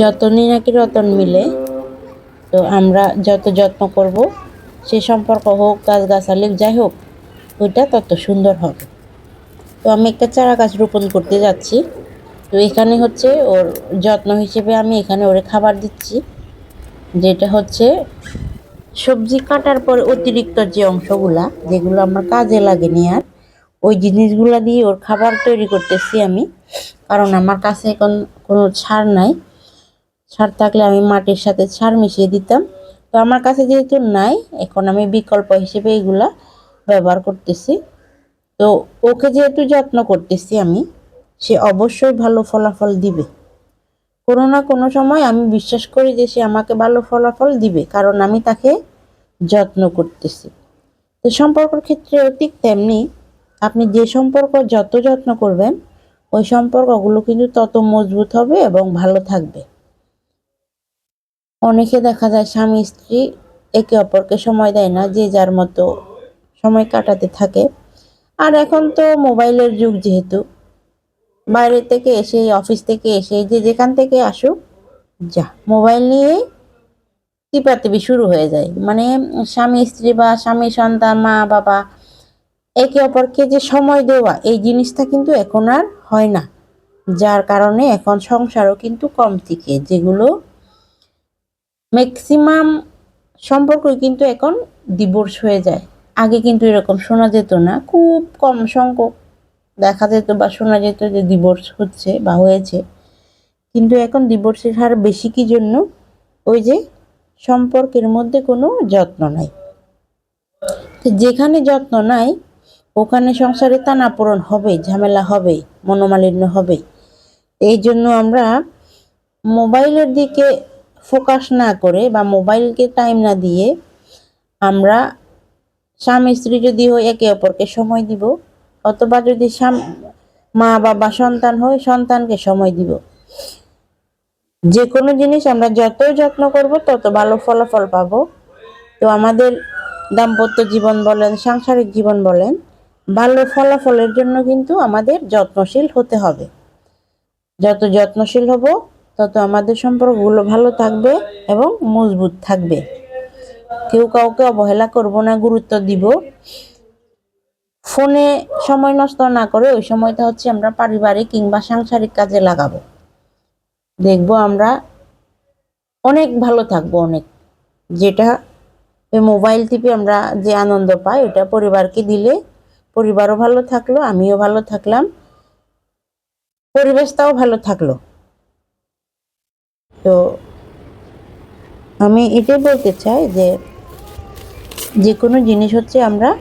যতনই নাকি রতন মিলে, তো আমরা যত যত্ন করব, সে সম্পর্ক হোক, গাছগাছালি যাই হোক, ওইটা তত সুন্দর হবে। তো আমি একটা চারা গাছ রোপণ করতে যাচ্ছি। তো এখানে হচ্ছে ওর যত্ন হিসেবে আমি এখানে ওরে খাবার দিচ্ছি, যেটা হচ্ছে সবজি কাটার পর অতিরিক্ত যে অংশগুলা, যেগুলো আমার কাজে লাগেনি আর, ওই জিনিসগুলা দিয়ে ওর খাবার তৈরি করতেছি আমি। কারণ আমার কাছে এখন কোনো ছাড় নাই। সার থাকলে আমি মাটির সাথে সার মিশিয়ে দিতাম। তো আমার কাছে যেহেতু নাই, এখন আমি বিকল্প হিসেবে এগুলা ব্যবহার করতেছি। তো ওকে যেহেতু যত্ন করতেছি আমি, সে অবশ্যই ভালো ফলাফল দিবে। কোনো না কোনো সময় আমি বিশ্বাস করি যে সে আমাকে ভালো ফলাফল দিবে, কারণ আমি তাকে যত্ন করতেছি। তো সম্পর্কের ক্ষেত্রেও ঠিক তেমনি আপনি যে সম্পর্ক যত যত্ন করবেন, ওই সম্পর্কগুলো কিন্তু তত মজবুত হবে এবং ভালো থাকবে। অনেকে দেখা যায় স্বামী, স্ত্রী একে অপরকে সময় দেয় না, যে যার মতো সময় কাটাতে থাকে। আর এখন তো মোবাইলের যুগ যেহেতু, বাইরে থেকে এসে, অফিস থেকে এসে, যে যেখান থেকে আসুক, যা। মোবাইল নিয়ে টিপাটিপি শুরু হয়ে যায়। মানে স্বামী, স্ত্রী বা স্বামী, সন্তান, মা, বাবা, একে অপরকে যে সময় দেওয়া, এই জিনিসটা কিন্তু এখন আর হয় না। যার কারণে এখন সংসারও কিন্তু কম থেকে যেগুলো ম্যাক্সিমাম সম্পর্কই কিন্তু এখন ডিভোর্স হয়ে যায়। আগে কিন্তু এরকম শোনা যেত না। খুব কম সংখ্যক দেখা যেত বা শোনা যেত যে ডিভোর্স হচ্ছে বা হয়েছে। কিন্তু এখন ডিভোর্সের হার বেশি কি জন্য? ওই যে সম্পর্কের মধ্যে কোনো যত্ন নাই। যেখানে যত্ন নাই, ওখানে সংসারে টানাপোড়ন হবে, ঝামেলা হবে, মনোমালিন্য হবে। এই জন্য আমরা মোবাইলের দিকে ফোকাস না করে বা মোবাইলকে টাইম না দিয়ে আমরা স্বামী স্ত্রী যদি হই একে অপরকে সময় দিব, অথবা যদি মা, বাবা সন্তান হয় সন্তানকে সময় দিব। যে কোনো জিনিস আমরা যত যত্ন করব, তত ভালো ফলাফল পাব। তো আমাদের দাম্পত্য জীবন বলেন, সাংসারিক জীবন বলেন, ভালো ফলাফলের জন্য কিন্তু আমাদের যত্নশীল হতে হবে। যত যত্নশীল হব তত আমাদের সম্পর্কগুলো ভালো থাকবে এবং মজবুত থাকবে। কেউ কাউকে অবহেলা করব না, গুরুত্ব দিব। ফোনে সময় নষ্ট না করে ওই সময়টা হচ্ছে আমরা পারিবারিক কিংবা সাংসারিক কাজে লাগাবো। দেখব আমরা অনেক ভালো থাকব অনেক। যেটা মোবাইল টিপে আমরা যে আনন্দ পাই, ওটা পরিবারকে দিলে পরিবারও ভালো থাকল, আমিও ভালো থাকলাম, পরিবেশটাও ভালো থাকল। তো আমি এটাই বলতে চাই যে যে কোনো জিনিস হচ্ছে আমরা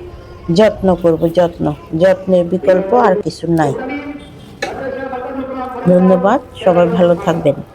যত্ন করব, যত্ন। যত্নের বিকল্প আর কিছু নাই। ধন্যবাদ, সবাই ভালো থাকবেন।